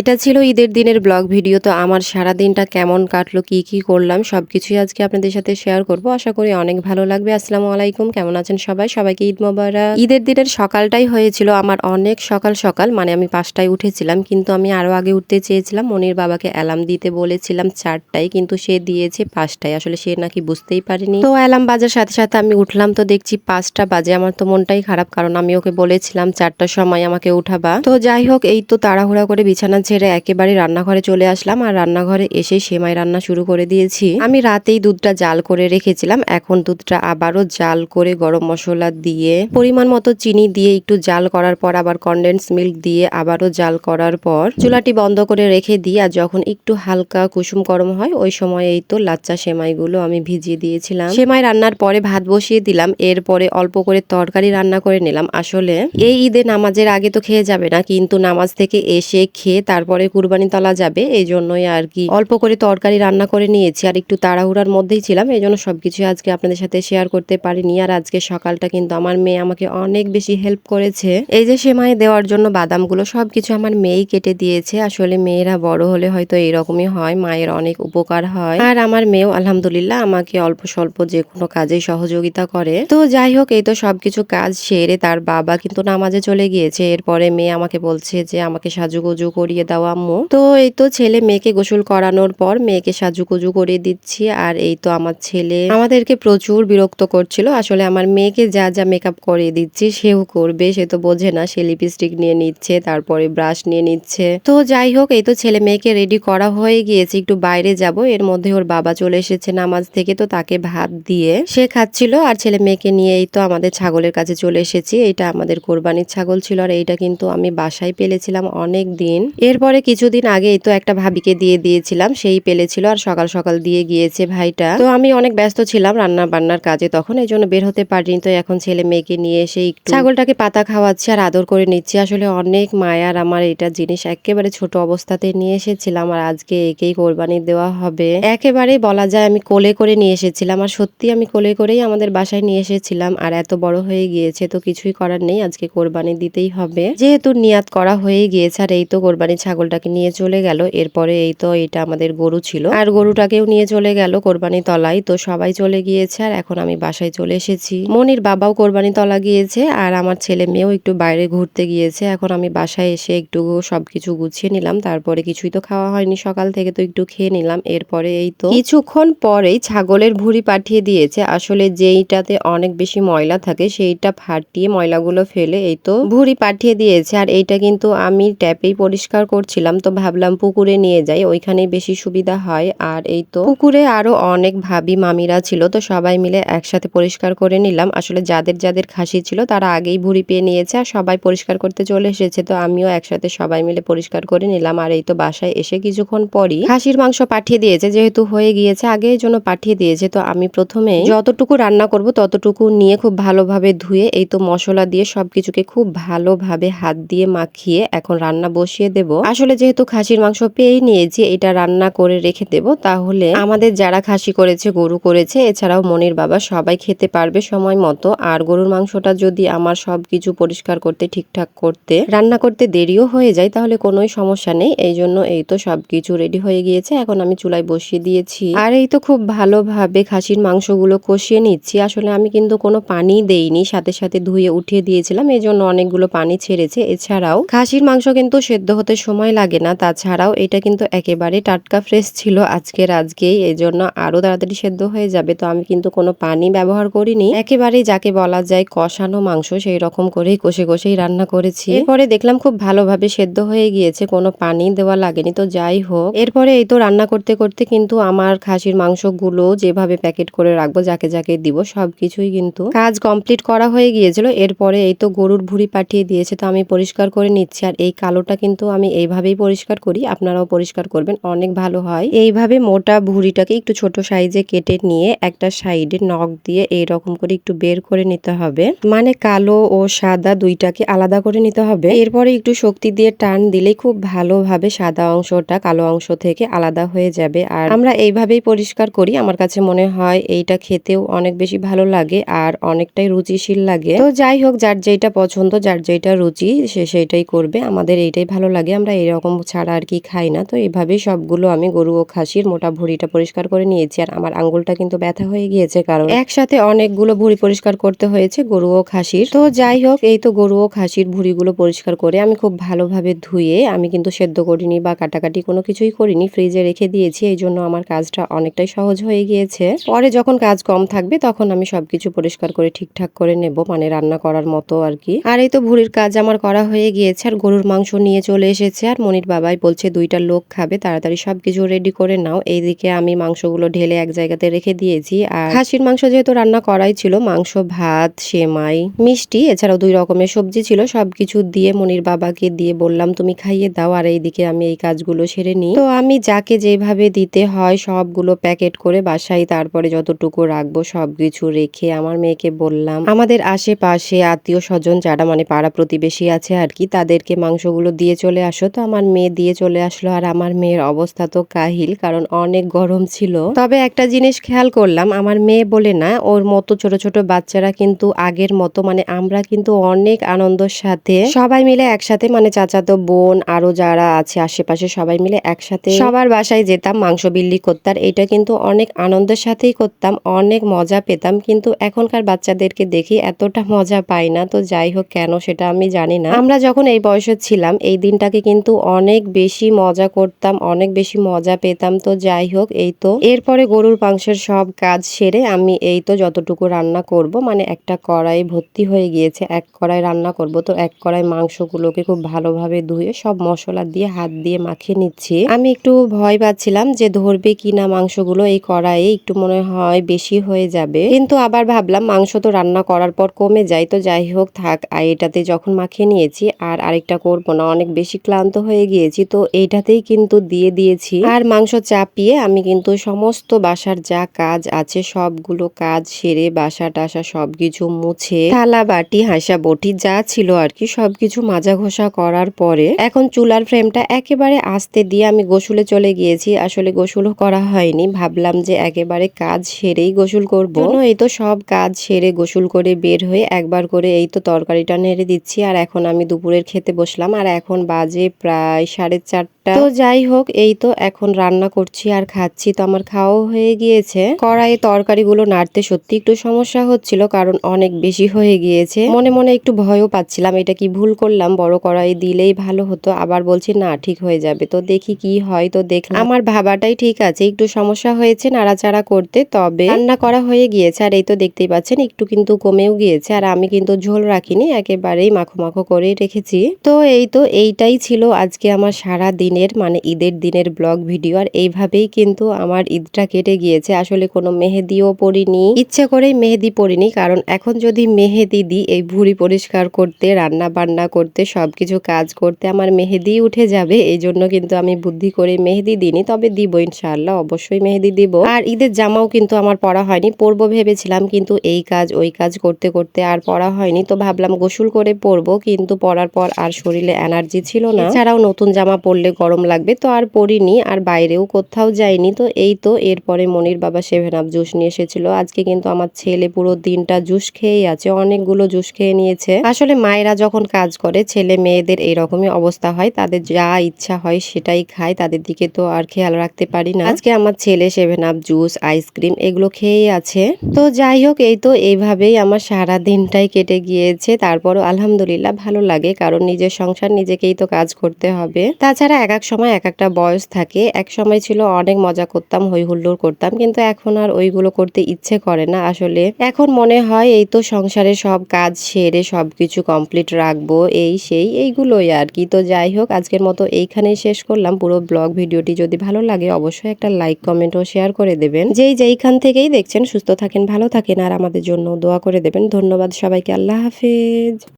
এটা ছিল ঈদের দিনের ব্লগ ভিডিও, তো আমার সারা দিনটা কেমন কাটলো, কি কি করলাম সব কিছুই আজকে আপনাদের সাথে শেয়ার করব। আশা করি অনেক ভালো লাগবে। আসসালামু আলাইকুম, কেমন আছেন সবাই? সবাইকে ঈদ মোবারক। ঈদের দিনের সকালটাই হয়েছিল আমার অনেক সকাল সকাল মানে আমি পাঁচটায় উঠেছিলাম, কিন্তু আমি আরও আগে উঠতে চেয়েছিলাম, মনির বাবাকে অ্যালার্ম দিতে বলেছিলাম চারটায়, কিন্তু সে দিয়েছে পাঁচটায়, আসলে সে নাকি বুঝতেই পারিনি। তো অ্যালার্ম বাজার সাথে সাথে আমি উঠলাম, তো দেখছি পাঁচটা বাজে, আমার তো মনটাই খারাপ, কারণ আমি ওকে বলেছিলাম চারটার সময় আমাকে উঠাবা। তো যাই হোক, এই তো তাড়াহুড়া করে বিছানা ছেড়ে একেবারে রান্নাঘরে চলে আসলাম আর রান্নাঘরে এসে সেমাই রান্না শুরু করে দিয়েছি। আমি রাতেই দুধটা জাল করে রেখেছিলাম, এখন দুধটা আবারও জাল করে গরম মশলা দিয়ে, পরিমাণ মতো চিনি দিয়ে একটু জাল করার পর, আবার কন্ডেন্স মিল্ক দিয়ে আবারও জাল করার পর চুলাটি বন্ধ করে রেখে দিই আর যখন একটু হালকা কুসুম গরম হয়, ওই সময় এই তো লাচ্চা সেমাইগুলো আমি ভিজিয়ে দিয়েছিলাম। সেমাই রান্নার পরে ভাত বসিয়ে দিলাম, এরপরে অল্প করে তরকারি রান্না করে নিলাম। আসলে এই ঈদে নামাজের আগে তো খেয়ে যাবে না, কিন্তু নামাজ থেকে এসে খেয়ে তারপরে কুরবানি তলা যাবে, এই জন্যই আর কি অল্প করে তরকারি রান্না করে নিয়েছি আর একটু তাড়াহুড়ার মধ্যেই ছিলাম, এই জন্য সবকিছু আজকে আপনাদের সাথে শেয়ার করতে পারিনি আর আজকে সকালটা কিন্তু আমার মেয়ে আমাকে অনেক বেশি হেল্প করেছে। এই যে সেমাই দেওয়ার জন্য বাদামগুলো সবকিছু আমার মেয়েই কেটে দিয়েছে, আসলে মেয়েরা বড় হলে হয়তো এরকমই হয়, মায়ের অনেক উপকার হয়। আর আমার মেয়েও আলহামদুলিল্লাহ আমাকে অল্প স্বল্প যে কোনো কাজে সহযোগিতা করে। তো যাই হোক, এই তো সবকিছু কাজ সেরে তার বাবা কিন্তু নামাজে চলে গিয়েছে, এরপরে মেয়ে আমাকে বলছে যে আমাকে সাজুগুজু করিয়ে দাও, আম্মু। তো এই তো ছেলে মেয়েকে গোসল করানোর পর মেয়েকে সাজুগুজু করিয়ে দিচ্ছি। আর এই তো আমার ছেলে। আমাদেরকে প্রচুর বিরক্ত করছিল। আসলে আমার মেয়েকে যা যা মেকআপ করিয়ে দিচ্ছি, সেও করবে। সে তো বোঝে না, সে লিপস্টিক নিয়ে নিচ্ছে, তারপরে ব্রাশ নিয়ে নিচ্ছে। তো যাই হোক, এই তো ছেলে মেয়েকে রেডি করা হয়ে গিয়েছে। একটু বাইরে যাব। এর মধ্যে ওর বাবা চলে এসেছে নামাজ থেকে, তো তাকে ভাত দিয়ে সে খাচ্ছিল। আর ছেলে মেয়েকে নিয়ে এই তো আমাদের ছাগলের কাছে চলে এসেছি। এটা আমাদের কোরবানির ছাগল ছিল। আর এইটা কিন্তু আমি বাসায় পেলেছিলাম অনেক দিন এরপরে কিছুদিন আগে এই তো একটা ভাবিকে দিয়ে দিয়েছিলাম, সেই পেলেছিল আর সকাল সকাল দিয়ে গিয়েছে ভাইটা। তো আমি অনেক ব্যস্ত ছিলাম রান্না বান্নার কাজে তখন, এই জন্য বের হতে পারিনি। তো এখন ছেলে মেয়েকে নিয়ে একটু ছাগলটাকে পাতা খাওয়াচ্ছি আর আদর করে নিচ্ছি। আসলে অনেক মায়ার আমার এটা জিনিস একেবারে ছোট অবস্থাতে নিয়ে এসেছিলাম আর আজকে একেই কোরবানি দেওয়া হবে। একেবারে বলা যায় আমি কোলে করে নিয়ে এসেছিলাম আর সত্যি আমি কোলে করেই আমাদের বাসায় নিয়ে এসেছিলাম আর এত বড় হয়ে গিয়েছে তো কিছুই করার নেই, আজকে কোরবানি দিতেই হবে। যেহেতু নিয়াত করা হয়ে গিয়েছে আর এই তো কোরবানি ছাগলটাকে নিয়ে চলে গেল। এরপরে এই তো এটা আমাদের গরু ছিল। আর গরুটাকেও নিয়ে চলে গেল কোরবানি তলায়। তো সবাই চলে গিয়েছে আর এখন আমি বাসায় চলে এসেছি। মনির বাবাও কোরবানি তলা গিয়েছে আর আমার ছেলে মেয়েও একটু বাইরে ঘুরতে গিয়েছে। এখন আমি বাসায় এসে একটু সবকিছু গুছিয়ে নিলাম। তারপরে কিছুই তো খাওয়া হয়নি। সকাল থেকে তো একটু খেয়ে নিলাম। এরপরে এই তো কিছুক্ষণ পরেই ছাগলের ভুড়ি পাঠিয়ে দিয়েছে। আসলে যেইটাতে অনেক বেশি ময়লা থাকে সেইটা ফাটিয়ে ময়লাগুলো ফেলে এই তো ভুড়ি পাঠিয়ে দিয়েছে। আর এইটা কিন্তু আমি ট্যাপেই পরিষ্কার করছিলাম, তো ভাবলাম পুকুরে নিয়ে যাই, ওইখানেই বেশি সুবিধা হয়। আর এই তো পুকুরে আরও অনেক ভাবি মামিরা ছিল, তো সবাই মিলে একসাথে পরিষ্কার করে নিলাম। আসলে যাদের যাদের খাসি ছিল, তারা আগেই ভুড়ি পেয়ে নিয়েছে আর সবাই পরিষ্কার করতে চলে এসেছে, তো আমিও একসাথে সবাই মিলে পরিষ্কার করে নিলাম। আর এই তো বাসায় এসে কিছুক্ষণ পরই খাসির মাংস পাঠিয়ে দিয়েছে, যেহেতু হয়ে গিয়েছে আগে জন্য পাঠিয়ে দিয়েছে। তো আমি প্রথমে যতটুকু রান্না করব, ততটুকু নিয়ে খুব ভালোভাবে ধুয়ে, এই তো মশলা দিয়ে সবকিছুকে খুব ভালোভাবে হাত দিয়ে মাখিয়ে এখন রান্না বসিয়ে দেব। আসলে যেহেতু খাসির মাংস পেয়েই নিয়েছি, এটা রান্না করে রেখে দেব। তাহলে আমাদের যারা খাসি করেছে, গরু করেছে, এছাড়াও মনির বাবা সবাই খেতে পারবে সময় মতো। আর গরুর মাংসটা যদি আমার সবকিছু পরিষ্কার করতে, ঠিকঠাক করতে, রান্না করতে দেরিও হয়ে যায়, তাহলে কোনোই সমস্যা নেই। এই জন্য এই তো সবকিছু রেডি হয়ে গিয়েছে, এখন আমি চুলায় বসিয়ে দিয়েছি। আর এই তো খুব ভালোভাবে খাসির মাংসগুলো কষিয়ে নিচ্ছি। আসলে আমি কিন্তু কোনো পানি দেইনি, সাথে সাথে ধুয়ে উঠিয়ে দিয়েছিলাম এই জন্য অনেকগুলো পানি ছেড়েছে। এছাড়াও খাসির মাংস কিন্তু সেদ্ধ হতে সময় লাগে না। তাছাড়াও এটা কিন্তু একেবারে টাটকা ফ্রেশ ছিল আজকের আজকেই এই জন্য আরও তাড়াতাড়ি সেদ্ধ হয়ে যাবে। তো আমি কিন্তু কোনো পানি ব্যবহার করিনি। একেবারেই যাকে বলা যায় কষানো মাংস, সেই রকম করেই কষে কষেই রান্না করেছি। এরপরে দেখলাম খুব ভালোভাবে সেদ্ধ হয়ে গিয়েছে, কোনো পানি দেওয়া লাগেনি। তো যাই হোক, এরপরে এই তো রান্না করতে করতে কিন্তু আমার খাসির মাংসগুলো যেভাবে প্যাকেট করে রাখব, যাকে যাকে দিব সব কিছুই কিন্তু কাজ কমপ্লিট করা হয়ে গিয়েছিল। এরপরে এই তো গরুর ভুড়ি পাঠিয়ে দিয়েছে, তো আমি পরিষ্কার করে নিচ্ছি। আর এই কালোটা কিন্তু আমি এইভাবেই পরিষ্কার করি, আপনারাও পরিষ্কার করবেন, অনেক ভালো হয়। এইভাবে মোটা ভুড়িটাকে একটু ছোট সাইজে কেটে নিয়ে একটা সাইডে নখ দিয়ে এই রকম করে একটু বের করে নিতে হবে। মানে কালো ও সাদা দুইটাকে আলাদা করে নিতে হবে। এরপরে একটু শক্তি দিয়ে টান দিলেই খুব ভালোভাবে সাদা অংশটা কালো অংশ থেকে আলাদা হয়ে যাবে। আর আমরা এইভাবেই পরিষ্কার করি। আমার কাছে মনে হয় এইটা খেতেও অনেক বেশি ভালো লাগে আর অনেকটাই রুচিশীল লাগে। তো যাই হোক, যার যেটা পছন্দ, যার যেটা রুচি, সে সেইটাই করবে। আমাদের এইটাই ভালো লাগে। আমরা এরকম ছাড়া আর কি খাই না। তো এইভাবেই সবগুলো আমি গরু ও খাসির মোটা ভুঁড়িটা পরিষ্কার করে নিয়েছি। আর আমার আঙ্গুলটা কিন্তু ব্যথা হয়ে গিয়েছে কারণ একসাথে অনেকগুলো ভুঁড়ি পরিষ্কার করতে হয়েছে গরু ও খাসির। তো যাই হোক, এই তো গরু ও খাসির ভুঁড়িগুলো পরিষ্কার করে আমি খুব ভালোভাবে ধুয়ে আমি কিন্তু সেদ্ধ করিনি বা কাটাকাটি কোনো কিছুই করিনি, ফ্রিজে রেখে দিয়েছি। এই জন্য আমার কাজটা অনেকটাই সহজ হয়ে গিয়েছে। পরে যখন কাজ কম থাকবে তখন আমি সবকিছু পরিষ্কার করে ঠিকঠাক করে নেব মানে রান্না করার মতো আর কি। আর এই তো ভুঁড়ির কাজ আমার করা হয়ে গিয়েছে। আর গরুর মাংস নিয়ে চলে এসেছে। আর মনির বাবাই বলছে, দুইটা লোক খাবে, তাড়াতাড়ি সবকিছু রেডি করে নাও। এইদিকে আমি মাংসগুলো ঢেলে এক জায়গাতে রেখে দিয়েছি আর খাসির মাংস যেহেতু রান্না করাই ছিল, মাংস, ভাত, সেমাই, মিষ্টি, এছাড়াও দুই রকমের সবজি ছিল, সবকিছু দিয়ে মনির বাবাকে দিয়ে বললাম, তুমি খাইয়ে দাও আর এইদিকে আমি এই কাজগুলো সেরে নিই। তো আমি যাকে যেভাবে দিতে হয় সবগুলো প্যাকেট করে বাসায়, তারপরে যতটুকু রাখব সবকিছু রেখে আমার মেয়েকে বললাম, আমাদের আশেপাশে আত্মীয় স্বজন যারা মানে পাড়া প্রতিবেশী আছে আর কি, তাদেরকে মাংসগুলো দিয়ে চলে আসো। তো আমার মেয়ে দিয়ে চলে আসলো আর আমার মেয়ের অবস্থা তো কাহিল, কারণ অনেক গরম ছিল। তবে একটা জিনিস খেয়াল করলাম, আমার মেয়ে বলে না, ওর মতো ছোট ছোট বাচ্চারা কিন্তু আগের মতো মানে আমরা কিন্তু অনেক আনন্দের সাথে সবাই মিলে একসাথে মানে চাচাতো বোন, আরও যারা আছে আশেপাশে সবাই মিলে একসাথে সবার বাসায় যেতাম, মাংস বিল্লি করতাম, এটা কিন্তু অনেক আনন্দের সাথেই করতাম, অনেক মজা পেতাম, কিন্তু এখনকার বাচ্চাদেরকে দেখি এতটা মজা পাই না, তো যাই হোক কেন সেটা আমি জানি না। আমরা যখন এই বয়সে ছিলাম, এই দিনটাকে কিন্তু অনেক বেশি মজা করতাম, অনেক বেশি মজা পেতাম। তো যাই হোক, এই তো। এরপরে গরুর মাংসের সব কাজ সেরে আমি এই তো যতটুকু রান্না করব মানে একটা কড়াই ভর্তি হয়ে গিয়েছে, এক কড়াই রান্না করব। তো এক কড়াই মাংসগুলোকে খুব ভালোভাবে ধুয়ে সব মশলা দিয়ে, হাত দিয়ে মাখিয়ে নিচ্ছি। আমি একটু ভয় পাচ্ছিলাম যে ধরবে কিনা মাংসগুলো, এই কড়াইয়ে একটু মনে হয় বেশি হয়ে যাবে। কিন্তু আবার ভাবলাম, মাংস তো রান্না করার পর কমে যায়। তো যাই হোক, থাক, আর এটাতে যখন মাখিয়ে নিয়েছি, আর আরেকটা করব না, অনেক বেশি ক্লান্ত হয়ে গিয়েছি, তো এইটাতেই কিন্তু দিয়ে দিয়েছি। আর মাংস চাপিয়ে আমি কিন্তু সমস্ত বাসার যা কাজ আছে, সবগুলো কাজ সেরে বাসা টাসা সবকিছু মুছে, থালা, বাটি, হাঁসা, বটি যা ছিল আর কি, সবকিছু মাজা ঘষা করার পরে এখন চুলার ফ্রেমটা একেবারে আস্তে দিয়ে আমি গোসলে চলে গিয়েছি। আসলে গোসলও করা হয়নি, ভাবলাম যে একেবারে কাজ সেরেই গোসল করব। এই তো সব কাজ সেরে গোসল করে বের হয়ে একবার করে এই তো তরকারিটা নেড়ে দিচ্ছি। আর এখন আমি দুপুরের খেতে বসলাম। আর এখন বাজে প্রায় সাড়ে চারটা। তো যাই হোক এই তো এখন রান্না করছি আর খাচ্ছি। তো আমার খাওয়াও হয়ে গিয়েছে। কড়াইয়ে তরকারিগুলো নাড়তে সত্যি একটু সমস্যা হচ্ছিল কারণ অনেক বেশি হয়ে গিয়েছে। মনে মনে একটু ভয়ও পাচ্ছিলাম এটা কি ভুল করলাম? বড় কড়াই দিলেই ভালো হতো। আবার বলছি না ঠিক হয়ে যাবে। তো দেখি কি হয়। তো দেখলাম আমার ভাবাটাই ঠিক আছে একটু সমস্যা হয়েছে নাড়াচাড়া করতে তবে রান্না করা হয়ে গিয়েছে। আর এই তো দেখতেই পাচ্ছেন একটু কিন্তু কমেও গিয়েছে। আর আমি কিন্তু ঝোল রাখিনি একেবারেই মাখো মাখো করেই রেখেছি। তো এই তো এইটাই ছিল আজকে আমার সারা দিনের মানে ঈদের দিনের ব্লগ ভিডিও। আর এইভাবেই কিন্তু আমার ঈদটা কেটে গিয়েছে। আসলে কোনো মেহেদিও পরিনি ইচ্ছে করেই মেহেদি পরিনি কারণ এখন যদি মেহেদি দিই, এই ভুড়ি পরিষ্কার করতে, রান্না বান্না করতে সব কিছু কাজ করতে আমার মেহেদি উঠে যাবে। এই জন্য কিন্তু আমি বুদ্ধি করে মেহেদি দিইনি। তবে দিব ইনশাআল্লাহ, অবশ্যই মেহেদি দিব। আর ঈদের জামাও কিন্তু আমার পরা হয়নি। পরবো ভেবেছিলাম, কিন্তু এই কাজ, ওই কাজ করতে করতে আর পরা হয়নি। তো ভাবলাম গোসল করে পরবো। কিন্তু পরার পর আর শরীরে এনার্জি ছিল না। এছাড়াও নতুন জামা পরলে গরম লাগবে, তো আর পরিনি, আর বাইরেও কোথাও যাইনি, তো এই তো, এরপরে মনির বাবা সেভেন আপ জুস নিয়ে এসেছিল। আজকে কিন্তু আমার ছেলে পুরো দিনটা জুস খেয়েই আছে, অনেকগুলো জুস খেয়ে নিয়েছে। আসলে মায়েরা যখন কাজ করে, ছেলে মেয়েদের এইরকমই অবস্থা হয়, তাদের যা ইচ্ছা হয় সেটাই খায়, তাদের দিকে তো আর খেয়াল রাখতে পারি না। আজকে আমার ছেলে সেভেন আপ জুস, আইসক্রিম এগুলো খেয়েই আছে। তো যাই হোক, এই তো, এইভাবেই আমার সারা দিনটাই কেটে গিয়েছে, তারপরও আলহামদুলিল্লাহ ভালো লাগে, কারণ নিজের সংসার নিজেকেই তো কাজ করতে হবে। তাছাড়া এক এক সময় এক একটা বয়স থাকে। এক সময় ছিল অনেক মজা করতাম, হই হুল্লোড় করতাম, কিন্তু এখন আর ওইগুলো করতে ইচ্ছে করে না আসলে। এখন মনে হয় এই তো সংসারে সব কাজ সেরে সবকিছু কমপ্লিট রাখব, এই সেই, এইগুলোই আর কি। তো যাই হোক, আজকের মতো এইখানেই শেষ করলাম। পুরো ব্লগ ভিডিওটি যদি ভালো লাগে, অবশ্যই একটা লাইক কমেন্ট ও শেয়ার করে দেবেন। যেই যেইখান থেকেই দেখছেন, সুস্থ থাকেন, ভালো থাকেন, আর আমাদের জন্য দোয়া করে দেবেন। ধন্যবাদ সবাইকে, আল্লাহ হাফেজ।